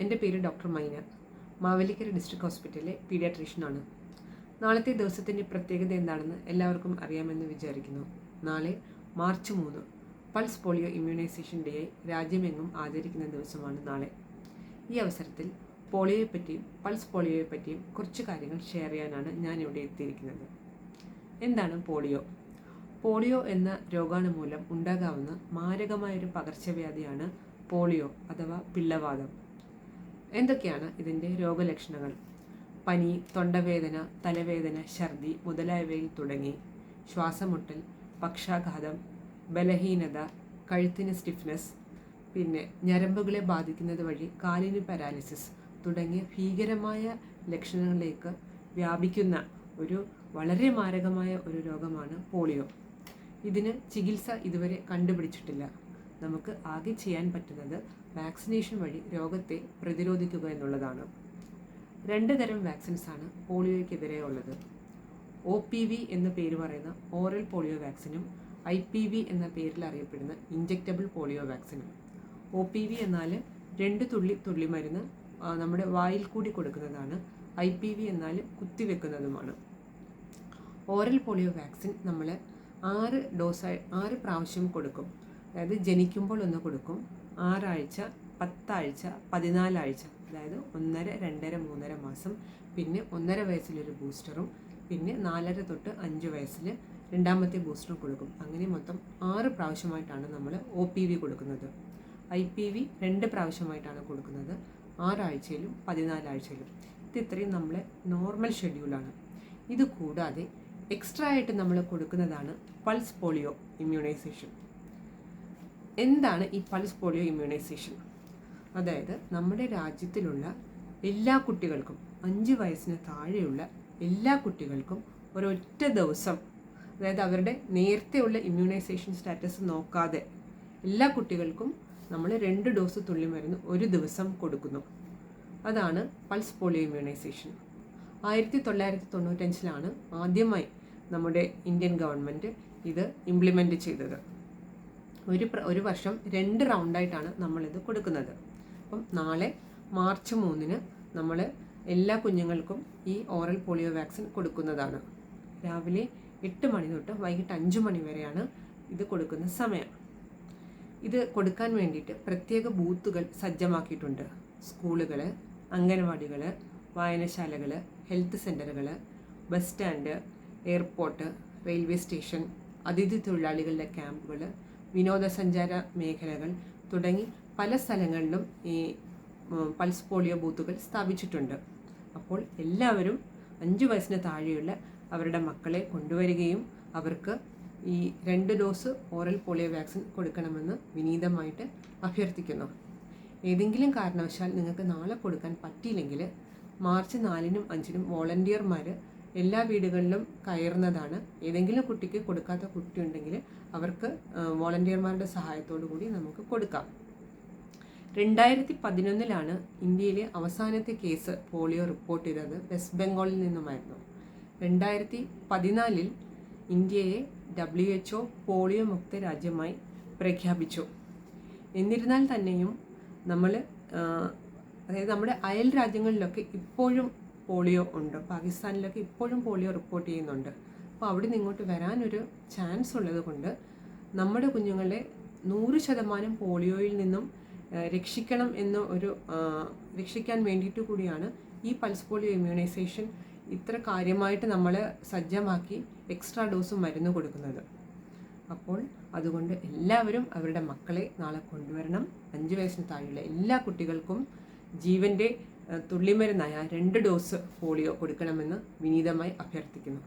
എന്റെ പേര് ഡോക്ടർ മൈന. മാവേലിക്കര ഡിസ്ട്രിക്ട് ഹോസ്പിറ്റലിലെ പീഡിയാട്രീഷ്യനാണ്. നാളത്തെ ദിവസത്തിന്റെ പ്രത്യേകത എന്താണെന്ന് എല്ലാവർക്കും അറിയാമെന്ന് വിചാരിക്കുന്നു. നാളെ മാർച്ച് മൂന്ന് പൾസ് പോളിയോ ഇമ്മ്യൂണൈസേഷൻ ഡേയായി രാജ്യമെങ്ങും ആചരിക്കുന്ന ദിവസമാണ് നാളെ. ഈ അവസരത്തിൽ പോളിയോയെപ്പറ്റിയും പൾസ് പോളിയോയെപ്പറ്റിയും കുറച്ച് കാര്യങ്ങൾ ഷെയർ ചെയ്യാനാണ് ഞാൻ ഇവിടെ എത്തിയിരിക്കുന്നത്. എന്താണ് പോളിയോ? പോളിയോ എന്ന രോഗാണു മൂലം ഉണ്ടാകാവുന്ന മാരകമായൊരു പകർച്ചവ്യാധിയാണ് പോളിയോ അഥവാ പിള്ളവാതം എന്തൊക്കെയാണ് ഇതിന്റെ രോഗലക്ഷണങ്ങൾ? പനി തൊണ്ടവേദന തലവേദന ഛർദി മുതലായവയിൽ തുടങ്ങി. ശ്വാസമുട്ടൽ പക്ഷാഘാതം ബലഹീനത കഴുത്തിന് സ്റ്റിഫ്നെസ് പിന്നെ ഞരമ്പുകളെ ബാധിക്കുന്നത് വഴി കാലിന് പാരാലിസിസ് തുടങ്ങിയ ഭീകരമായ ലക്ഷണങ്ങളിലേക്ക് വ്യാപിക്കുന്ന ഒരു വളരെ മാരകമായ ഒരു രോഗമാണ് പോളിയോ. ഇതിന് ചികിത്സ ഇതുവരെ കണ്ടുപിടിച്ചിട്ടില്ല. നമുക്ക് ആകെ ചെയ്യാൻ പറ്റുന്നത് വാക്സിനേഷൻ വഴി രോഗത്തെ പ്രതിരോധിക്കുക എന്നുള്ളതാണ്. രണ്ട് തരം വാക്സിൻസ് ആണ് പോളിയോയ്ക്കെതിരെ ഉള്ളത്. ഒ പി വി എന്ന പേര് പറയുന്ന ഓറൽ പോളിയോ വാക്സിനും ഐ പി വി എന്ന പേരിൽ അറിയപ്പെടുന്ന ഇഞ്ചക്റ്റബിൾ പോളിയോ വാക്സിനും. ഒ പി വി എന്നാൽ രണ്ട് തുള്ളി തുള്ളി മരുന്ന് നമ്മുടെ വായിൽ കൂടി കൊടുക്കുന്നതാണ് ഐ പി വി എന്നാൽ കുത്തിവെക്കുന്നതുമാണ്. ഓറൽ പോളിയോ വാക്സിൻ നമ്മൾ ആറ് ഡോസായി ആറ് പ്രാവശ്യം കൊടുക്കും. അതായത് ജനിക്കുമ്പോൾ ഒന്ന് കൊടുക്കും. ആറാഴ്ച പത്താഴ്ച പതിനാലാഴ്ച. അതായത് ഒന്നര രണ്ടര മൂന്നര മാസം. പിന്നെ ഒന്നര വയസ്സിലൊരു ബൂസ്റ്ററും പിന്നെ നാലര തൊട്ട് അഞ്ച് വയസ്സിൽ രണ്ടാമത്തെ ബൂസ്റ്ററും കൊടുക്കും. അങ്ങനെ മൊത്തം ആറ് പ്രാവശ്യമായിട്ടാണ് നമ്മൾ ഒ പി വി കൊടുക്കുന്നത്. ഐ പി വി രണ്ട് പ്രാവശ്യമായിട്ടാണ് കൊടുക്കുന്നത്. ആറാഴ്ചയിലും പതിനാലാഴ്ചയിലും. ഇത് ഇത്രയും നമ്മളെ നോർമൽ ഷെഡ്യൂളാണ്. ഇത് കൂടാതെ എക്സ്ട്രാ ആയിട്ട് നമ്മൾ കൊടുക്കുന്നതാണ് പൾസ് പോളിയോ ഇമ്മ്യൂണൈസേഷൻ. എന്താണ് ഈ പൾസ് പോളിയോ ഇമ്മ്യൂണൈസേഷൻ? അതായത് നമ്മുടെ രാജ്യത്തിലുള്ള എല്ലാ കുട്ടികൾക്കും അഞ്ച് വയസ്സിന് താഴെയുള്ള എല്ലാ കുട്ടികൾക്കും ഒരൊറ്റ ദിവസം അതായത് അവരുടെ നേരത്തെയുള്ള ഇമ്മ്യൂണൈസേഷൻ സ്റ്റാറ്റസ് നോക്കാതെ എല്ലാ കുട്ടികൾക്കും നമ്മൾ രണ്ട് ഡോസ് തുള്ളിമരുന്ന് ഒരു ദിവസം കൊടുക്കുന്നു. അതാണ് പൾസ് പോളിയോ ഇമ്മ്യൂണൈസേഷൻ. ആയിരത്തി തൊള്ളായിരത്തി തൊണ്ണൂറ്റഞ്ചിലാണ് ആദ്യമായി നമ്മുടെ ഇന്ത്യൻ ഗവൺമെന്റ് ഇത് ഇംപ്ലിമെന്റ് ചെയ്തത്. ഒരു ഒരു വർഷം രണ്ട് റൗണ്ടായിട്ടാണ് നമ്മളിത് കൊടുക്കുന്നത്. അപ്പം നാളെ മാർച്ച് മൂന്നിന് നമ്മൾ എല്ലാ കുഞ്ഞുങ്ങൾക്കും ഈ ഓറൽ പോളിയോ വാക്സിൻ കൊടുക്കുന്നതാണ്. രാവിലെ എട്ട് മണി തൊട്ട് വൈകിട്ട് അഞ്ച് മണി വരെയാണ് ഇത് കൊടുക്കുന്ന സമയം. ഇത് കൊടുക്കാൻ വേണ്ടിയിട്ട് പ്രത്യേക ബൂത്തുകൾ സജ്ജമാക്കിയിട്ടുണ്ട്. സ്കൂളുകൾ അംഗനവാടികൾ വായനശാലകൾ ഹെൽത്ത് സെന്ററുകൾ bus stand airport railway station അതിഥി തൊഴിലാളികളുടെ ക്യാമ്പുകൾ വിനോദസഞ്ചാര മേഖലകൾ തുടങ്ങി പല സ്ഥലങ്ങളിലും ഈ പൾസ് പോളിയോ ബൂത്തുകൾ സ്ഥാപിച്ചിട്ടുണ്ട്. അപ്പോൾ എല്ലാവരും അഞ്ച് വയസ്സിന് താഴെയുള്ള അവരുടെ മക്കളെ കൊണ്ടുവരികയും അവർക്ക് ഈ രണ്ട് ഡോസ് ഓറൽ പോളിയോ വാക്സിൻ കൊടുക്കണമെന്ന് വിനീതമായിട്ട് അഭ്യർത്ഥിക്കുന്നു. ഏതെങ്കിലും കാരണവശാൽ നിങ്ങൾക്ക് നാളെ കൊടുക്കാൻ പറ്റിയില്ലെങ്കിൽ മാർച്ച് നാലിനും അഞ്ചിനും വോളണ്ടിയർമാർ എല്ലാ വീടുകളിലും കയറുന്നതാണ്. ഏതെങ്കിലും കുട്ടിക്ക് കൊടുക്കാത്ത കുട്ടി ഉണ്ടെങ്കിൽ അവർക്ക് വോളണ്ടിയർമാരുടെ സഹായത്തോടു കൂടി നമുക്ക് കൊടുക്കാം. രണ്ടായിരത്തി പതിനൊന്നിലാണ് ഇന്ത്യയിലെ അവസാനത്തെ കേസ് പോളിയോ റിപ്പോർട്ട് ചെയ്തത് വെസ്റ്റ് ബംഗാളിൽ നിന്നുമായിരുന്നു. രണ്ടായിരത്തി പതിനാലിൽ ഇന്ത്യയെ ഡബ്ല്യു എച്ച് പോളിയോ മുക്ത രാജ്യമായി പ്രഖ്യാപിച്ചു. എന്നിരുന്നാൽ തന്നെയും നമ്മൾ അതായത് നമ്മുടെ അയൽ രാജ്യങ്ങളിലൊക്കെ ഇപ്പോഴും പോളിയോ ഉണ്ട്. പാകിസ്ഥാനിലൊക്കെ ഇപ്പോഴും പോളിയോ റിപ്പോർട്ട് ചെയ്യുന്നുണ്ട്. അപ്പോൾ അവിടെ നിന്ന് ഇങ്ങോട്ട് വരാനൊരു ചാൻസ് ഉള്ളത് കൊണ്ട് നമ്മുടെ കുഞ്ഞുങ്ങളെ നൂറ് ശതമാനം പോളിയോയിൽ നിന്നും രക്ഷിക്കണം എന്ന ഒരു രക്ഷിക്കാൻ വേണ്ടിയിട്ട് കൂടിയാണ് ഈ പൾസ് പോളിയോ ഇമ്മ്യൂണൈസേഷൻ ഇത്ര കാര്യമായിട്ട് നമ്മൾ സജ്ജമാക്കി എക്സ്ട്രാ ഡോസ് മരുന്ന് കൊടുക്കുന്നത്. അപ്പോൾ അതുകൊണ്ട് എല്ലാവരും അവരുടെ മക്കളെ നാളെ കൊണ്ടുവരണം. അഞ്ച് വയസ്സിന് താഴെയുള്ള എല്ലാ കുട്ടികൾക്കും ജീവന്റെ തുള്ളിമരുന്നായ രണ്ട് ഡോസ് പോളിയോ കൊടുക്കണമെന്ന് വിനീതമായി അഭ്യർത്ഥിക്കുന്നു.